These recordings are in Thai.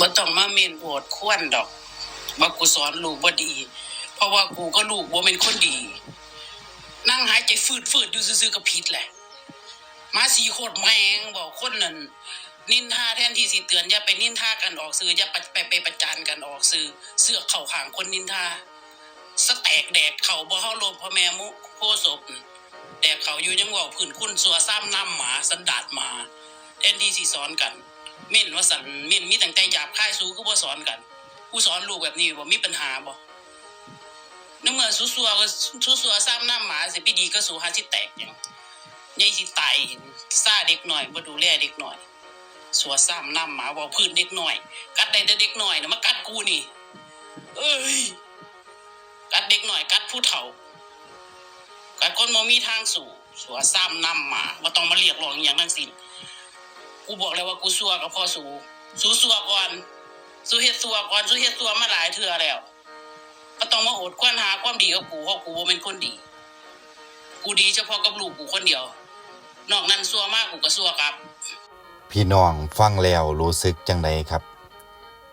บ่ต้องมาเมนโอดควรดอกว่ากูสอนลูกบ่ดี เพราะว่ากูก็ลูกบ่เป็นคนดี นั่งหายใจฟืดๆอยู่ซื่อๆก็ผิดแหละ มาสีโคตรแมงบอกคนนั้นนินทาแทนที่สิเตือนอย่าไปนินทากันออกสื่ออย่าไปไปไปประจานกันออกสื่อเสือกเข่าข้างคนนินทาสแตกแดกเข่าบ่เฮาโลมพ่อแม่มุโพศพแดกเขาอยู่ยังว่าผื่นคุณสัวซ้ำน้ำหมาสันดาดหมาแทนที่สิสอนกัน เม่นว่าสันเม่นมีตั้งใจหยาบค่ายสู้ก็บ่สอนกันกูสอนลูกแบบนี้บ่มีปัญหาบ่ในเมื่อสู้สัวก็สู้สัวซ้ำหน้ำหมาสิพี่ดีก็สู้หาสิแตกหยังยายสิตายซ่าเด็กหน่อยบ่ดูแลเด็กหน่อยสัวซ้ำหน้ำหมาเว่พื้นเด็กหน่อย กัดได้แต่เด็กหน่อยนะมากัดกูนี่ เอ้ยกัดเด็กหน่อยกัดผู้เฒ่ากัดคนบ่มีทางสู่สัวซ้ำหน้ำหมาบ่ต้องมาเรียกร้องอย่างทั้งสิ้น กูบอกแล้วว่ากูสัวกับพ่อสูสูสัวก่อนสูเฮ็ดสัวก่อนสูเฮ็ดสัวมาหลายเทื่อแล้วบ่ต้องมาอดควนหาความดีกับกูเพราะกูบ่เป็นคนดี กูดีเฉพาะกับลูกกูคนเดียว นอกนั้นซัวมากกูก็ซัวครับ พี่น้องฟังแล้วรู้สึกจังไดครับ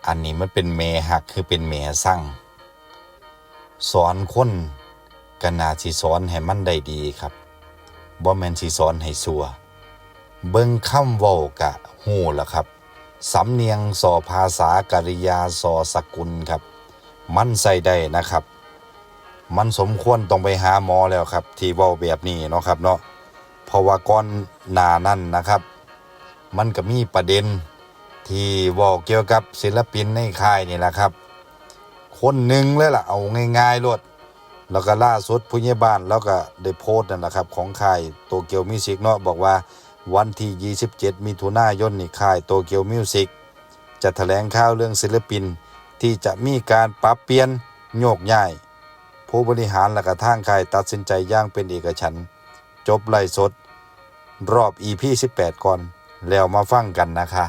อันนี้มันเป็นแม่หักคือเป็นแม่สั่งสอนคนก็น่าสิสอนให้มันได้ดีครับบ่แม่นสิสอนให้ซัว เบิ่งคำเว้ากะฮู้แล้วครับ สำเนียงสอภาษากริยาสอสกุลครับ มันใส่ได้นะครับ มันสมควรต้องไปหาหมอแล้วครับ ที่เว้าแบบนี้เนาะครับเนาะเพราะว่าก่อนหนานั้นนะครับ มันก็มีประเด็นที่ว้าเกี่ยวกับศิลปินในค่ายนี่แหละครับ คนหนึ่งเลยล่ะเอาง่ายๆโลดแล้วก็ล่าสุดผู้ใหญ่บ้านแล้วก็ได้โพสต์นั่นแหละครับ ของค่ายโตเกียวมิวสิกเนาะบอกว่า วันที่ 27 มิถุนายนนี่ค่ายโตเกียวมิวสิกจะแถลงข่าวเรื่องศิลปินที่จะมีการปรับเปลี่ยนโยกย้าย ผู้บริหารและก็ทางค่ายตัดสินใจย่างเป็นเอกฉันจบไล่สด รอบ EP 18 ก่อน แล้วมาฟังกันนะคะ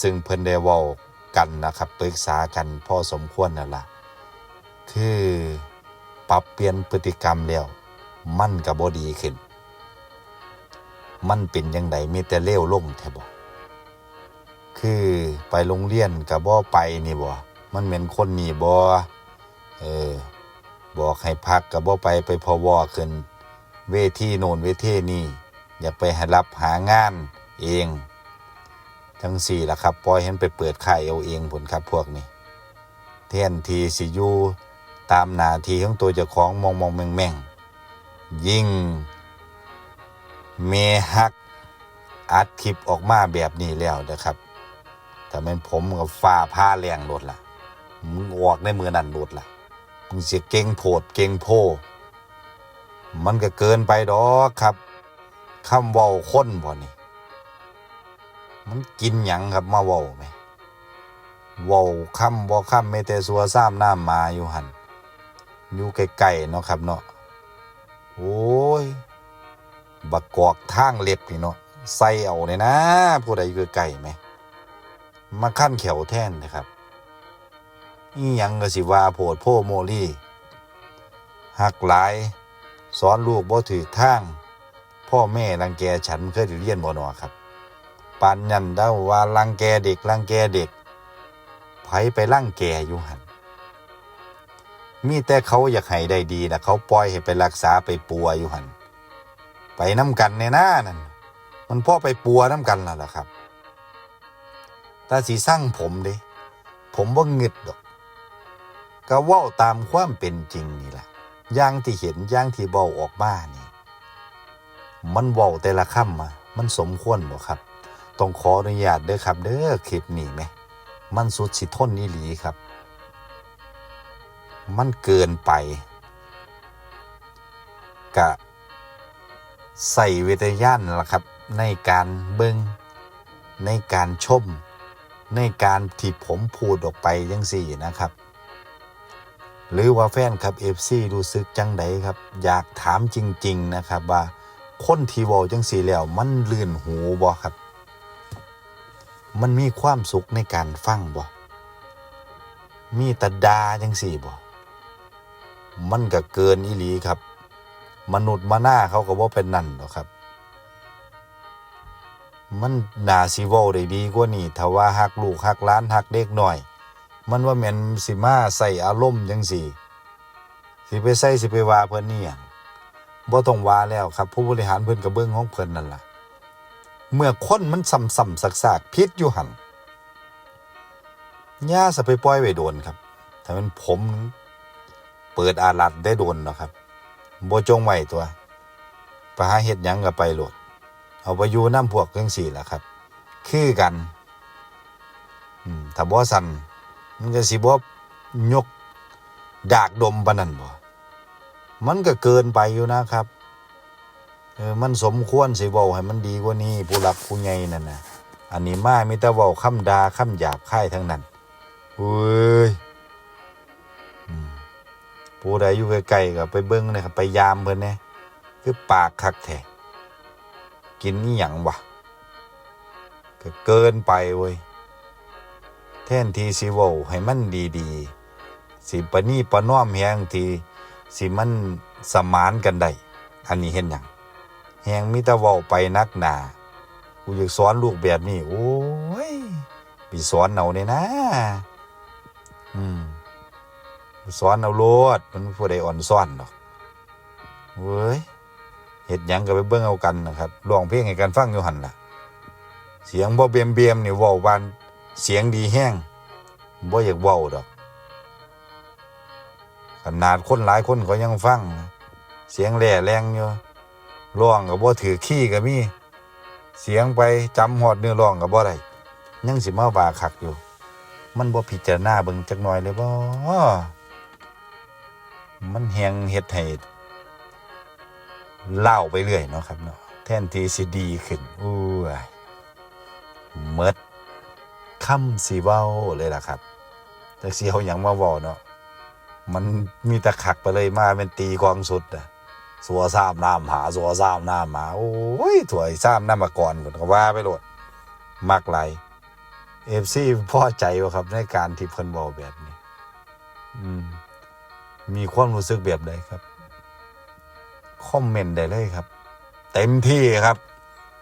ซึ่งเพิ่นได้ว้ากันนะครับปรึกษากันพอสมควรนั่นล่ะคือปรับเปลี่ยนพฤติกรรมแล้ว มันก็บ่ดีขึ้น มันเป็นยังไงมีแต่เลวลงแท้บ่คือไปโรงเรียนก็บ่ไปนี่บ่มันเหม็นคนนี่บ่เออบอกให้พักก็บ่ไปไปพอวอขึ้น เวทีโน่นเวทีนี่อยากไปหารับหางานเอง ทั้งสี่ล่ะครับปล่อยให้มันไปเปิดค่ายเอาเองผลครับพวกนี้แทนทีสิยูตามนาทีของตัวเจ้าของมองมองแม่งแม่งยิ่ง เมฮักอัดคลิปออกมาแบบนี้แล้วนะครับถ้าเป็นผมกับฟ้าผ้าแรงโดดล่ะมึงออกในมือนั่นโดดล่ะมึงเสียเก่งโพดเก่งโพ มันก็เกินไปดอกครับคำเว้าคนบ่นี่ มันกินหยังครับมาเว้าไหมเว้าคำบ่คำไม่แต่สัวซ้ำน้ำมาอยู่หันอยู่ไกลๆเนาะครับเนาะโอ้ บักกอกทางเล็บนี่เนาะใส่เอาเนี่ยนะ ผู้ใดอยู่ไกลไหม มาขั้นเขียวแท่นนะครับนี่ยังก็สิวาโพดโพโมลี่หักหลาย สอนลูกบ่ถือทาง พ่อแม่รังแกฉันเคยเรียนบ่หนอครับปานยันเด้าว่ารังแกเด็กรังแกเด็กไผไปรังแกอยู่หันมีแต่เขาอยากให้ได้ดีนะเขาปล่อยให้ไปรักษาไปปัวอยู่หัน ไปน้ำกันในหน้านั่นมันพ่อไปปัวน้ำกันแล้วล่ะครับตาสีสร้างผมเด้ผมว่าเงึดดอกก็ว่าตามความเป็นจริงนี่แหละอย่างที่เห็นอย่างที่เบาออกมานี่ มันเว้าแต่ละคำมา มันสมควรบ่ครับ ต้องขออนุญาตเด้อครับเด้อคลิปนี้ไหม มันสุดสิทนนี่หลีครับ มันเกินไปกะ ใส่เวทยานล่ะครับ ในการเบิงในการชม ในการที่ผมพูดออกไปยังสี่นะครับ หรือว่าแฟนครับ FC รู้สึกจังไดครับ อยากถามจริง ๆ นะครับ ว่าคนที่วอลจังสี่แล้วมันลื่นหูบ่ครับ มันมีความสุขในการฟังบ่มีตะดาจังสี่บ่มันก็เกินอีหลีครับ มนุษย์มาหน้าเขาก็ว่าเป็นนั่นหรอกครับ มันนาสิเว้าได้ดีกว่านี้ถ้าว่าฮักลูกฮักหลานฮักเด็กหน้อย มันว่าแม่นสิมาใส่อารมณ์จังซี่สิไปใส่สิไปว่าเพิ่นนี่ยังบ่ต้องว่าแล้วครับ ผู้บริหารเพิ่นก็เบิ่งของเพิ่นนั่นล่ะ เมื่อคนมันซ้ำๆซากๆพิษอยู่หันย่าสะไปปล่อยไว้โดนครับ ถ้ามันผม เปิดอาลัดได้โดนเนาะครับ บ่จงไว้ตัวไปหาเฮ็ดหยังก็ไปโหลด เอาไปอยู่น้ำพวกจังสี่ล่ะครับ คือกันถ้าบ่สั่นมันก็สิบ่ยกดากดมปานนั้นบ่มันก็เกินไปอยู่นะครับเออมันสมควรสิเว้าให้มันดีกว่านี้ผู้หลักผู้ใหญ่นั่นน่ะอันนี้มามีแต่เว้าคำดาคำหยาบคายทั้งนั้นเว้ย ผู้ใดอยู่ใกล้ๆก็ไปเบิ่งนะครับไปยามเพิ่นแน่คือปากคักแท้กินนี่หยังวะก็เกินไปเว้ยแทนที่สิเว้าให้มันดีๆสิปนี่ปะน้อมแฮงที่สิมันสมานกันได้อันนี้เห็นหยังแฮงมีแต่เว้าไปนักหนากูอยากสอนลูกแบบนี้ โอ้ยไปสอนเอาเนี่ยนะ อืม สอนเอาโลดมันผู้ใดอ่อนซ่อนดอกเว้ยเฮ็ดหยังก็ไปเบิ่งเอากันนะครับร้องเพลงให้กันฟังอยู่หันล่ะ เสียงบ่เบียมเบียมนี่ว้าบานเสียงดีแห้งบ่อยากเว้าดอก ขนาดคนหลายคนก็ยังฟัง เสียงแหล่แรงอยู่ร้องก็บ่ถือขี้ก็มีเสียงไปจำฮอดเนื้อร้องก็บ่ได้ยังสิมาว่าคักอยู่ มันบ่พิจารณาเบิ่งจักหน่อยเลยบ่ มันแฮงเฮ็ดให้เล่าไปเรื่อยเนาะครับเนาะแทนที่สิดีขึ้นอู้ยเมดคำสีเว้าเลยล่ะครับแต่สีเขาอย่างมาเว้าเนาะมันมีตะขักไปเลยมาเป็นตีกองสุดอะสัวซ้ำน้ำหาสัวซ้ำน้ำหาโอ้ยถวยซ้ำน้ำมาก่อนก่อนก็ว่าไปโลดมักไหลเอฟซีพอใจวะครับในการที่เพิ่นบอกแบบนี้ อืม มีความรู้สึกแบบใดครับ คอมเมนต์ได้เลยครับ เต็มที่ครับ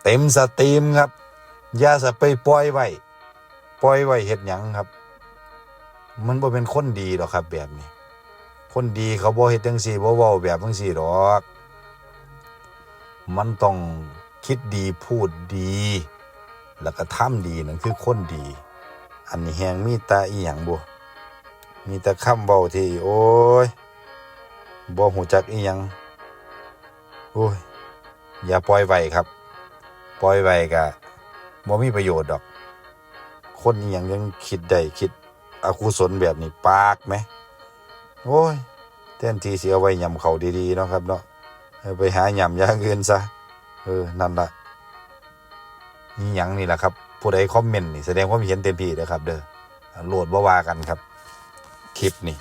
เต็มสตรีมครับอย่าสะไปปล่อยไว้ปล่อยไว้เฮ็ดหยังครับ มันบ่เป็นคนดีหรอกครับ แบบนี้ คนดีเขาบ่เฮ็ดจังซี่บ่เว้าแบบจังซี่หรอก มันต้องคิดดีพูดดี แล้วก็ทำดีนั่นคือคนดี อันนี้แฮงมีตาอีหยังบ่ มีแต่คำเว้าที่โอ้ยบ่ฮู้จักอีหยังโอ้ยอย่าปล่อยไว้ครับปล่อยไว้ก็บ่มีประโยชน์ดอก คนอีหยังยังคิดได้คิดอกุศลแบบนี้ปากไหมโอ้ยแทนที่สิเอาไว้ยำเขาดีๆเนาะครับเนาะไปหายำยางอื่นซะเออนั่นละนี่หยังนี่แหละครับ ผู้ใดคอมเมนต์นี่แสดงความเห็นเต็มที่นะครับ เด้อโหลดบ่ว่ากันครับ คลิปนี่